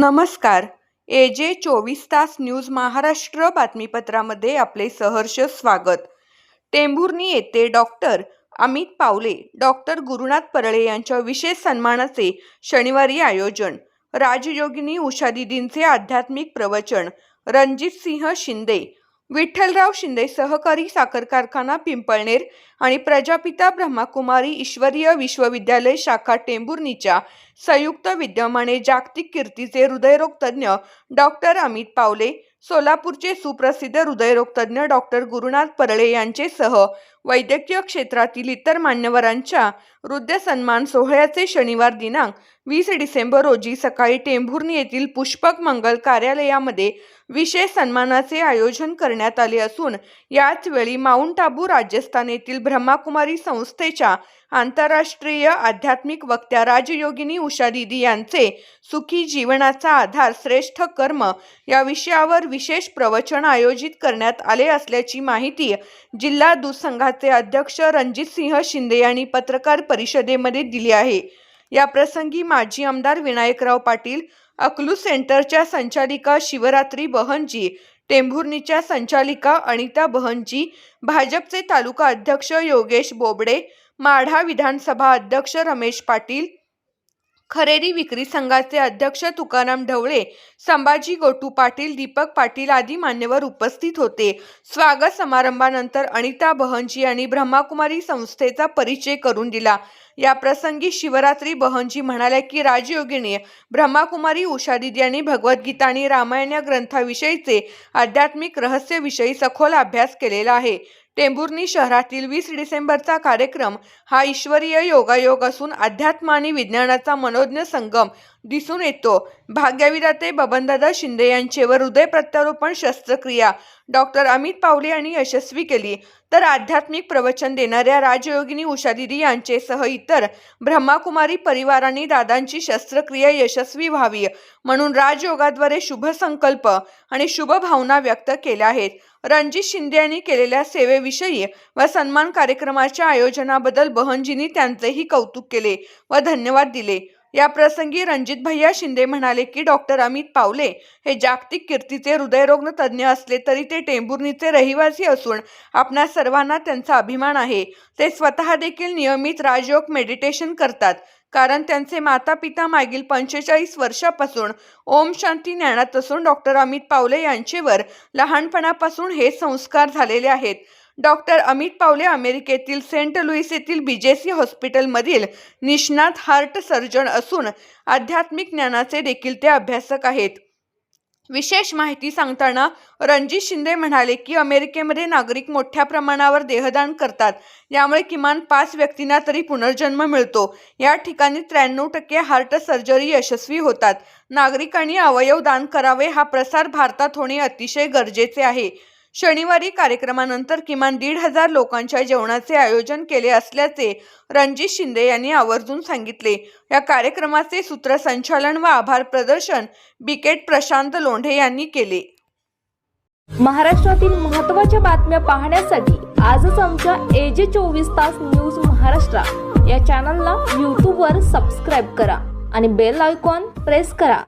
नमस्कार. ए जे चोवीस तास न्यूज महाराष्ट्र बातमीपत्रामध्ये आपले सहर्ष स्वागत. टेंभुर्णी येथे डॉक्टर अमित पावले डॉक्टर गुरुनाथ परळे यांच्या विशेष सन्मानाचे शनिवारी आयोजन. राजयोगिनी उषादीदींचे आध्यात्मिक प्रवचन. रणजित सिंह शिंदे विठ्ठलराव शिंदे सहकारी साखर कारखाना पिंपळनेर आणि प्रजापिता ब्रह्माकुमारी ईश्वरीय विश्वविद्यालय शाखा टेंभुर्णीच्या संयुक्त विद्यमाने जागतिक कीर्तीचे हृदयरोग तज्ज्ञ डॉक्टर अमित पावले सोलापूरचे सुप्रसिद्ध हृदयरोगतज्ञ डॉक्टर गुरुनाथ परळे यांचेसह वैद्यकीय क्षेत्रातील इतर मान्यवरांच्या हृदय सन्मान सोहळ्याचे शनिवार दिनांक वीस डिसेंबर रोजी सकाळी टेंभुर्णी येथील पुष्पक मंगल कार्यालयामध्ये विशेष सन्मानाचे आयोजन करण्यात आले असून याचवेळी माउंट आबू राजस्थान येथील ब्रह्माकुमारी संस्थेच्या आंतरराष्ट्रीय आध्यात्मिक वक्त्या राजयोगिनी उषा दिदी यांचे सुखी जीवनाचा आधार श्रेष्ठ कर्म या विषयावर विशेष प्रवचन आयोजित करण्यात आले असल्याची माहिती जिल्हा दूध संघाचे अध्यक्ष रणजित सिंह शिंदे यांनी पत्रकार परिषदेमध्ये दिली आहे. या प्रसंगी माजी आमदार विनायकराव पाटील अकलू सेंटरच्या संचालिका शिवरात्री बहनजी टेंभुर्णीच्या संचालिका अनिता बहनजी भाजपचे तालुका अध्यक्ष योगेश बोबडे माढा विधानसभा अध्यक्ष रमेश पाटील खरेदी विक्री संघाचे अध्यक्ष तुकाराम ढवळे संभाजी गोटू पाटील दीपक पाटील आदी मान्यवर उपस्थित होते. स्वागत समारंभानंतर अनिता बहनजी यांनी ब्रह्माकुमारी संस्थेचा परिचय करून दिला. या प्रसंगी शिवरात्री बहनजी म्हणाल्या की राजयोगिनी ब्रह्माकुमारी उषादिदी यांनी भगवद्गीता आणि रामायण या ग्रंथाविषयीचे आध्यात्मिक रहस्यविषयी सखोल अभ्यास केलेला आहे. टेंभुर्णी शहरातील वीस डिसेंबरचा कार्यक्रम हा ईश्वरीय योगायोग असून अध्यात्म आणि विज्ञानाचा मनोज्ञ संगम दिसून येतो. भाग्यविधाते बबनदादा शिंदे यांचेवर हृदय प्रत्यारोपण शस्त्रक्रिया. डॉक्टर अमित पावले यांनी यशस्वी केली. तर आध्यात्मिक प्रवचन देणाऱ्या राजयोगिनी उषादिदी यांचेसह इतर ब्रह्माकुमारी परिवारांनी दादांची शस्त्रक्रिया यशस्वी व्हावी म्हणून राजयोगाद्वारे शुभ संकल्प आणि शुभ भावना व्यक्त केल्या आहेत. रणजित शिंदे यांनी केलेल्या सेवेविषयी व सन्मान कार्यक्रमाच्या आयोजनाबद्दल बहनजींनी त्यांचेही कौतुक केले व धन्यवाद दिले. या प्रसंगी रणजित भैया शिंदे म्हणाले की डॉक्टर अमित पावले हे जागतिक कीर्तीचे हृदयरोग तज्ज्ञ असले तरी ते टेंभुर्णीचे रहिवासी असून आपणा सर्वांना त्यांचा अभिमान आहे. ते स्वतः देखील नियमित राजयोग मेडिटेशन करतात कारण त्यांचे माता पिता मागील पंचेचाळीस वर्षापासून ओम शांती ज्ञानात असून डॉक्टर अमित पावले यांचेवर लहानपणापासून हे संस्कार झालेले आहेत. डॉक्टर अमित पावले अमेरिकेतील सेंट लुईस येथील बीजेसी हॉस्पिटलमधील निष्णात हार्ट सर्जन असून आध्यात्मिक ज्ञानाचे देखील ते अभ्यासक आहेत. विशेष माहिती सांगताना रणजित शिंदे म्हणाले की अमेरिकेमध्ये नागरिक मोठ्या प्रमाणावर देहदान करतात. यामुळे किमान पाच व्यक्तींना तरी पुनर्जन्म मिळतो. या ठिकाणी त्र्याण्णव टक्के हार्ट सर्जरी यशस्वी होतात. नागरिकांनी अवयव दान करावे हा प्रसार भारतात होणे अतिशय गरजेचे आहे. शनिवारी कार्यक्रमानंतर किमान दीड हजार लोकांच्या जेवणाचे आयोजन केले असल्याचे रणजित शिंदे यांनी आवर्जून सांगितले. या कार्यक्रमाचे सूत्रसंचालन व आभार प्रदर्शन बिकेट प्रशांत लोंढे यांनी केले. महाराष्ट्रातील महत्त्वाच्या बातम्या पाहण्यासाठी आजच आमच्या एजे चोवीस तास न्यूज महाराष्ट्र या चॅनलला यूट्यूबवर सबस्क्राईब करा आणि बेल आयकॉन प्रेस करा.